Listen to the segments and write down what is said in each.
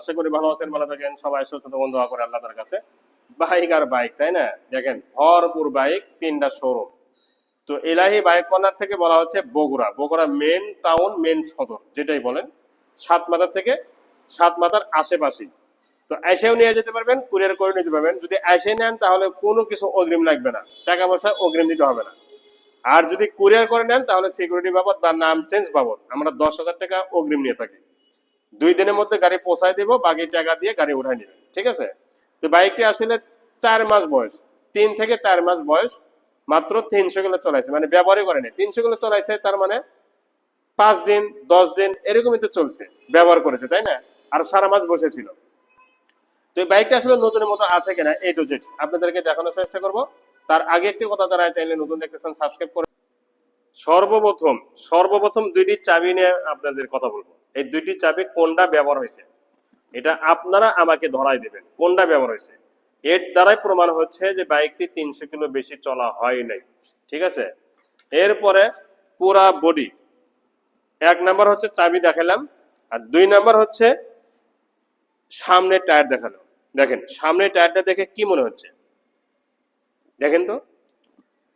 আশা করি ভালো আছেন, ভালো থাকেন, সবাই থাকুন, দোয়া করে আল্লাহ তার কাছে। বাইক আর বাইক, তাই না? দেখেন, ভরপুর বাইক, তিনটা শোরুম তো এলাহি বাইক কর্নার থেকে বলা হচ্ছে Bogura. Bogura main town main সদর, যেটাই বলেন। সাত মাথার থেকে সাত মাথার আশেপাশে তো এসেও নিয়ে যেতে পারবেন কুরিয়ার করে নিতে পারবেন। যদি এসে নেন, তাহলে কোনো কিছু অগ্রিম লাগবে না। টাকা পয়সা অগ্রিম দিতে হবে না। আর যদি কুরিয়ার করে নেন, তাহলে সিকিউরিটি বাবদ বা নাম চেঞ্জ বাবদ আমরা দশ হাজার টাকা অগ্রিম নিয়ে থাকি। দুই দিনের মধ্যে গাড়ি পৌঁছায় দেবো, বাকি টাকা দিয়ে গাড়ি উঠাই নেবেন ঠিক আছে? তো বাইকটি আসলে চার মাস বয়স, তিন থেকে চার মাস বয়স, মাত্র তিনশো কিলো চলাইছে মানে ব্যবহারই করেনি তিনশো কিলো চলাইছে, তার মানে পাঁচ দিন, দশ দিন, এরকমই তো চলছে, ব্যবহার করেছে, তাই না? আর সারা মাস বসেছিল তো এই বাইকটা আসলে নতুনের মতো আছে কিনা এ টু জেড আপনাদেরকে দেখানোর চেষ্টা করব। তার আগে একটি কথা যারা চাইলে নতুন দেখতেছেন, সাবস্ক্রাইব করে সর্বপ্রথম সর্বপ্রথম দুইটি চাবি নিয়ে আপনাদের কথা বলব। এই দুইটি চাবি কোনটা ব্যবহার হয়েছে? এটা আপনারা আমাকে ধরাই দেবেন। কোনটা ব্যবহার হয়েছে? এর দ্বারাই প্রমাণ হচ্ছে যে বাইকটি তিনশো কিলো বেশি চলা হয় নাই। ঠিক আছে? এরপরে পুরা বডি। এক নাম্বার হচ্ছে চাবি দেখালাম, আর দুই নাম্বার হচ্ছে সামনে টায়ার দেখাল। দেখেন, সামনে টায়ারটা দেখে কি মনে হচ্ছে? দেখেন তো,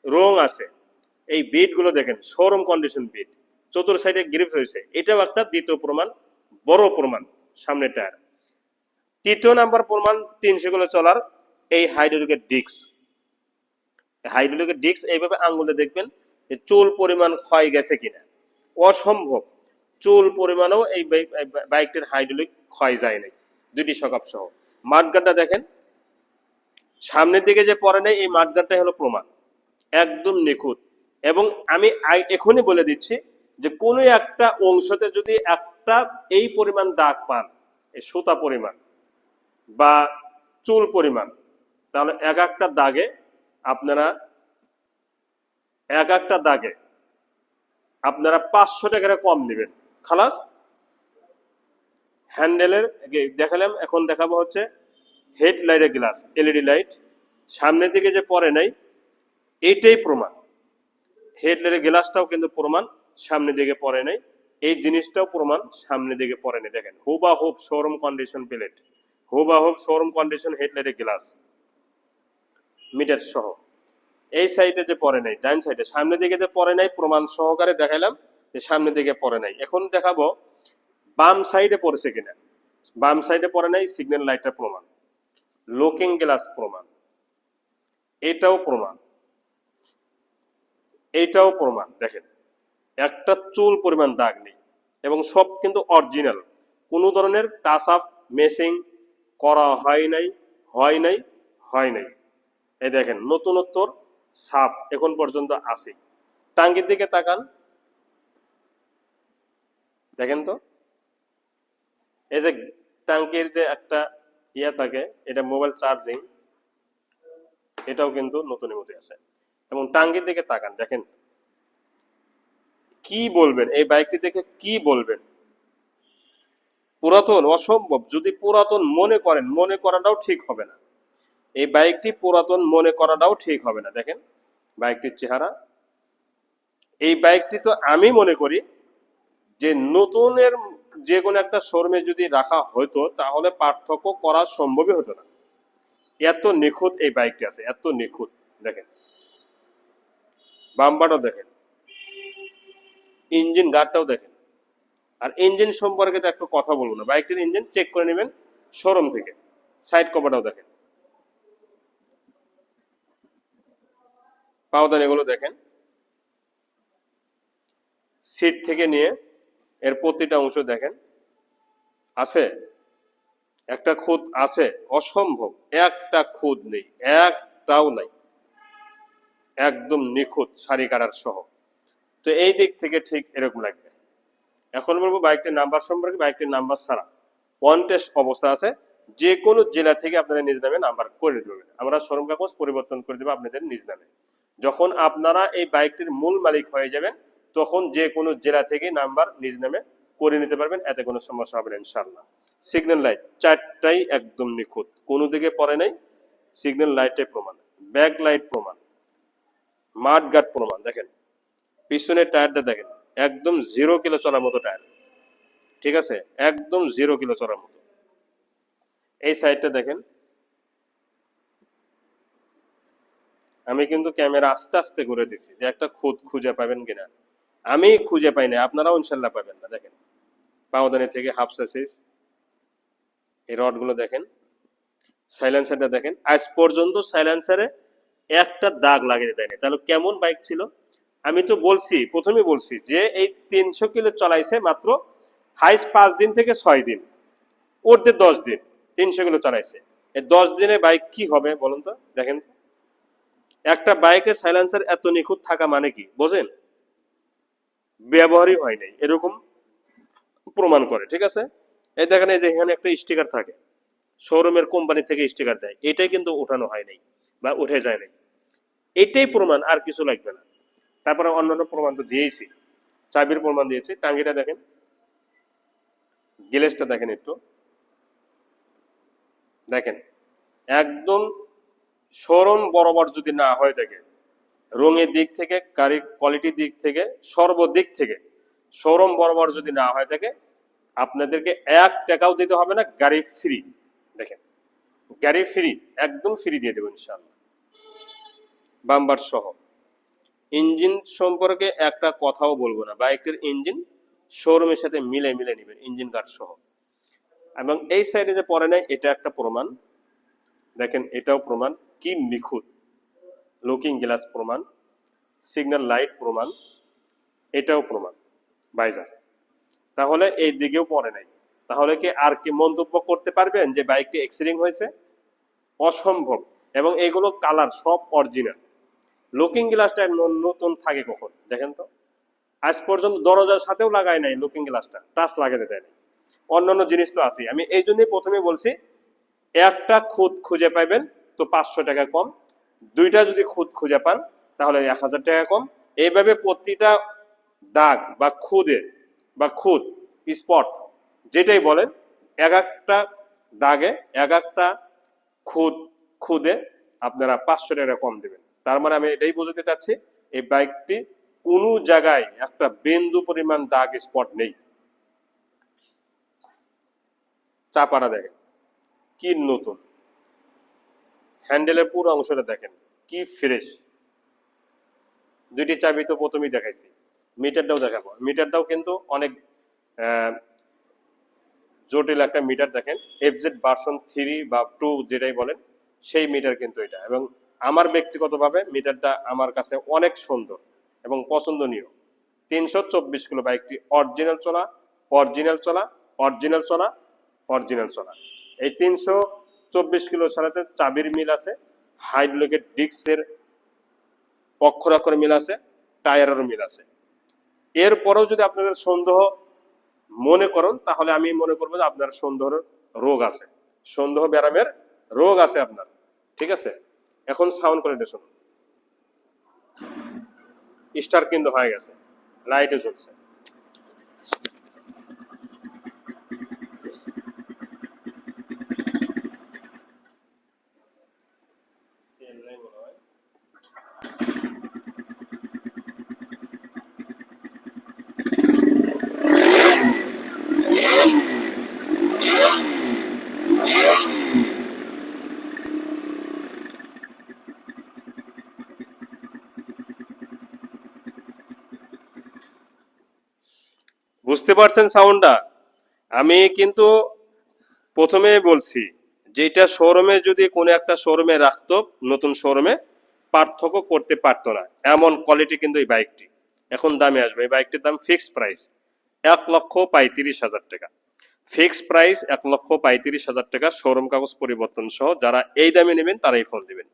রং আছে। এই বিটগুলো দেখেন, শোরুম কন্ডিশন বিট। চতুর সাইডে গ্রিপস হয়েছে। এটাও একটা দ্বিতীয় প্রমাণ, বড় প্রমাণ সামনে টায়ার তৃতীয় নাম্বার প্রমাণ, তিনশো কিলো চলার এই হাইড্রোলিকের ডিস্ক। হাইড্রোলিকের ডিস্ক এইভাবে আঙ্গুলে দেখবেন চুল পরিমাণ ক্ষয় গেছে কিনা। অসম্ভব। চুল পরিমাণও এই বাই- এই বাইকটির হাইড্রোলিক ক্ষয় যায় নাই দুটি সকাপ সহ। মাঠগানটা দেখেন, সামনের দিকে যে পরে নেই, এই মাঠগানটাই হলো প্রমাণ। একদম নিখুঁত। এবং আমি এখনই বলে দিচ্ছি যে কোনো একটা অংশতে যদি একটা এই পরিমাণ দাগ পান, এই সুতা পরিমাণ বা চুল পরিমাণ, তাহলে এক একটা দাগে আপনারা, এক একটা দাগে আপনারা পাঁচশো টাকা কম নেবেন। খালাস, হ্যান্ডেলের দেখালাম, এখন দেখাবো হচ্ছে হেড লাইটের গ্লাস, এলইডি লাইট। সামনের দিকে যে পরে নাই এইটাই প্রমাণ। হেড লাইটের গ্লাসটাও কিন্তু প্রমাণ। সামনের দিকে পরে নাই। এই জিনিসটাও প্রমাণ সামনের দিকে পরে নেই। দেখেন, হুবা হুব শোরুম কন্ডিশন প্লেট হুবা হুব শোরুম কন্ডিশন হেড লাইটের গ্লাস মিটার সহ এই সাইডে যে পরে নাই ডাইন সাইডে সামনের দিকে যে পরে নাই, প্রমাণ সহকারে দেখাইলাম যে সামনের দিকে পরে নাই। এখন দেখাবো বাম সাইডে পড়েছে কিনা। বাম সাইডে পড়ে নাই সিগন্যাল লাইটটা প্রমাণ। লুকিং গ্লাস প্রমাণ। এটাও প্রমাণ। এটাও প্রমাণ। দেখেন একটা চুল পরিমাণ দাগ নেই এবং সব কিন্তু অরিজিনাল কোনো ধরনের টাচ আপ মেসিং করা হয় নাই হয় নাই হয় নাই। এই দেখেন, নতুনত্বর সাফ এখন পর্যন্ত আছে। টাঙ্গির দিকে তাকান। দেখেন তো। এই যে টাঙ্কির যে একটা ইয়া থাকে, এটা মোবাইল চার্জিং এটাও কিন্তু নতুনের মধ্যে আছে। এবং টাঙ্গির দিকে তাকান, দেখেন। কি বলবেন? এই বাইকটি দেখে কি বলবেন? পুরাতন, অসম্ভব। যদি পুরাতন মনে করেন, মনে করাটাও ঠিক হবে না। এই বাইকটি পুরাতন মনে করাটাও ঠিক হবে না। দেখেন, বাইকটির চেহারা। এই বাইকটি তো আমি মনে করি যে নতুনের যে কোনো একটা শোরুমে যদি রাখা হতো তাহলে পার্থক্য করা সম্ভবই হতো না। এত নিখুঁত এই বাইকটি আছে, এত নিখুঁত। দেখেন বাম্বারও দেখেন। ইঞ্জিন গার্ডটাও দেখেন। আর ইঞ্জিন সম্পর্কে তো একটু কথা বলব না। বাইকটির ইঞ্জিন চেক করে নেবেন শোরুম থেকে। সাইড কভারটাও দেখেন। পাওদান এগুলো দেখেন। সিট থেকে নিয়ে এর প্রতিটা অংশ দেখেন। আছে? একটা খুদ আছে? অসম্ভব। একটা খুদ নেই। একটাও নাই। একদম নিখুঁত শাড়ি কাটার সহ। তো এই দিক থেকে ঠিক এরকম লাগবে। এখন বলব বাইকটির নাম্বার সম্পর্কে, বাইকটির নাম্বার ছাড়া ওয়ান অবস্থা আছে। যে কোনো জেলা থেকে আপনারা নিজ নামে নাম্বার করে পারবেন আমরা শোরুম কাগজ পরিবর্তন করে দেবো আপনাদের নিজ নামে। যখন আপনারা এই বাইকটির মূল মালিক হয়ে যাবেন, তখন যে কোনো জেলা থেকে নাম্বার নিজ নামে করে নিতে পারবেন। এতে কোনো সমস্যা হবে না ইনশাল্লাহ সিগন্যাল লাইট চারটাই একদম নিখুঁত। কোনো দিকে পড়ে নাই। সিগন্যাল লাইটে প্রমাণ। ব্যাক লাইট প্রমাণ। মাঠ গার্ড প্রমাণ, দেখেন। পিছনের টায়ারটা দেখেন, একদম জিরো কিলো চলার মতো টায়ার। ঠিক আছে? একদম জিরো কিলো চলার মতো। এই সাইডটা দেখেন। আমি কিন্তু ক্যামেরা আস্তে আস্তে ঘুরে দিচ্ছি যে একটা খুদ খুঁজে পাবেন কিনা। আমি খুঁজে পাই না আপনারাও ইনশাল্লাহ পাবেন না, দেখেন। পাওদানি থেকে হাফ সাইজ এই রডগুলো দেখেন। সাইলেন্সারটা দেখেন। আজ পর্যন্ত সাইলেন্সারে একটা দাগ লাগিয়ে দেয়নি। তাহলে কেমন বাইক ছিল? আমি তো বলছি প্রথমে বলছি যে এই তিনশো কিলো চালাইছে মাত্র হাইস পাঁচ দিন থেকে ছয় দিন। ওরতে দশ দিন, তিনশো কিলো চালাইছে। এই দশ দিনে বাইক কি হবে বলুন তো, দেখেন। একটা বাইকের সাইলেন্সার এত নিখুঁত থাকা মানে কি, বোঝেন? ব্যবহারই হয় নাই, এরকম প্রমাণ করে, ঠিক আছে? এই দেখেন, এই যে এখানে একটা স্টিকার থাকে, শোরুমের কোম্পানি থেকে স্টিকার দেয়, এটাই কিন্তু ওঠানো হয় নাই বা উঠে যায় নাই। এটাই প্রমাণ, আর কিছু লাগবে না। তারপরে অন্যান্য প্রমাণ তো দিয়েছি চাবির প্রমাণ দিয়েছি। টাঙ্গিটা দেখেন। গ্লেসটা দেখেন একটু। দেখেন। একদম শোরুম বরাবর যদি না হয়ে থাকে, রঙের দিক থেকে, গাড়ির কোয়ালিটির দিক থেকে, সর্বদিক থেকে শোরুম বরাবর যদি না হয়ে থাকে, আপনাদেরকে এক টাকাও দিতে হবে না, গাড়ি ফ্রি দেখেন। গাড়ি ফ্রি একদম ফ্রি দিয়ে দেবো ইনশাল্লাহ বাম্বার সহ। ইঞ্জিন সম্পর্কে একটা কথাও বলব না। বাইকের ইঞ্জিন শোরুমের সাথে মিলে মিলে নেবেন ইঞ্জিন কার্ড সহ। এবং এই সাইডে যে পরে নেয় এটা একটা প্রমাণ। দেখেন, এটাও প্রমাণ। কি নিখুঁত। লুকিং গ্লাস প্রমাণ। সিগন্যাল লাইট প্রমাণ। এটাও প্রমাণ। বাইজার তাহলে এই দিকেও পড়ে নাই। তাহলে কি আর কি মন্তব্য করতে পারবেন যে বাইকটি এক্সিডেন্ট হয়েছে? অসম্ভব। এবং এগুলো কালার সব অরিজিনাল লুকিং গ্লাসটা নতুন থাকে কখন? দেখেন তো। আজ পর্যন্ত দরজার সাথেও লাগায় নাই লুকিং গ্লাসটা টাচ লাগাতে দেয় অন্যান্য জিনিস তো আছে আমি এই জন্যই প্রথমে বলছি, একটা খুদ খুঁজে পাইবেন তো পাঁচশো টাকা কম। দুইটা যদি খুদ খুঁজে পান, তাহলে এক হাজার টাকা কম। এইভাবে প্রতিটা দাগ বা খুদে বা খুদ স্পট যেটাই বলেন, এক একটা দাগে, এক একটা খুদ খুদে আপনারা পাঁচশো টাকা কম দেবেন। তার মানে আমি এটাই বোঝাতে চাচ্ছি, এই বাইকটি কোনো জায়গায় একটা বিন্দু পরিমাণ দাগ স্পট নেই। চাপাটা দেখেন, কি নতুন। হ্যান্ডেলের পুরো অংশটা দেখেন, কি ফ্রেশ। দুইটি চাবি তো প্রথমেই দেখাইছি, মিটারটাও দেখাবো। মিটারটাও কিন্তু অনেক জটিল একটা মিটার দেখেন এফজেড ভার্সন থ্রি বা টু যেটাই বলেন, সেই মিটার কিন্তু এটা। এবং আমার ব্যক্তিগতভাবে মিটারটা আমার কাছে অনেক সুন্দর এবং পছন্দনীয়। তিনশো চব্বিশ কিলো বাইকটি অরিজিনাল চলা অরিজিনাল চলা অরিজিনাল চলা অরিজিনাল চলা। এই তিনশো চব্বিশ কিলো চালাতে চাবির মিল আছে হাইড্রোলিকের ডিস্কের অক্ষরাক্ষর মিল আছে, টায়ারেরও মিল আছে। এরপরেও যদি আপনাদের সন্দেহ মনে করেন, তাহলে আমি মনে করব যে আপনার সন্দেহের রোগ আছে। সন্দেহ ব্যারামের রোগ আছে আপনার, ঠিক আছে? এখন সাউন্ড কোয়ালিটি শুনুন। স্টার কিন্তু হয়ে গেছে লাইটে চলছে বুঝতে পারছেন সাউন্ডটা? আমি কিন্তু প্রথমে বলছি যেটা শোরুমে যদি কোনো একটা শোরুমে রাখতো, নতুন শোরুমে, পার্থক্য করতে পারতো না। এমন কোয়ালিটি কিন্তু এই বাইকটি এখন দামে আসবে। এই বাইকটির দাম ফিক্সড প্রাইস এক লক্ষ পঁয়ত্রিশ হাজার টাকা। ফিক্সড প্রাইস এক লক্ষ পঁয়ত্রিশ হাজার টাকা শোরুম কাগজ পরিবর্তন সহ যারা এই দামে নেবেন, তারাই ফোন দিবেন।